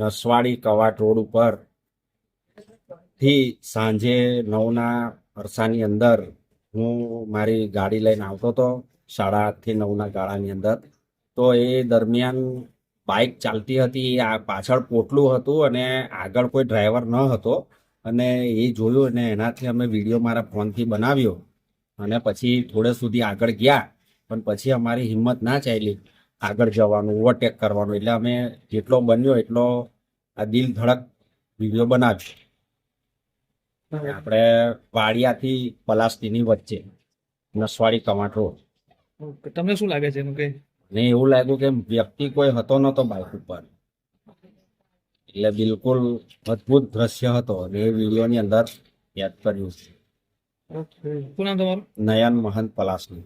Naswadi Kavant road ઉપરથી સાંજે નવના અરસાની અંદર હું મારી ગાડી લઈને આવતો હતો, સાડા આઠથી નવના ગાળાની અંદર. તો એ દરમિયાન બાઇક ચાલતી હતી આ પાછળ પોટલું હતું અને આગળ કોઈ ડ્રાઈવર ન હતો. અને એ જોયું અને એનાથી અમે વીડિયો મારા ફોનથી બનાવ્યો. અને પછી થોડે સુધી આગળ ગયા, પણ પછી અમારી હિંમત ના ચાલી. આગળ જવાનું ઓવરટેક કરવાનું. એટલે અમે જેટલો બન્યો એટલો આ દિલ ધડક વીડિયો બનાવ્યો. આપણે વાડિયાથી પલાસ્તીની વચ્ચે નસવાડી કમાટો તમને શું લાગે છે કે ને એવું લાગ્યું કે વ્યક્તિ કોઈ હતો નતો બાઇક ઉપર. એટલે બિલકુલ અદ્ભુત દ્રશ્ય હતો અને એ વિડીયોની અંદર યાદ કર્યું છે. શું નામ તમારું? નયન મહંત પલાસનું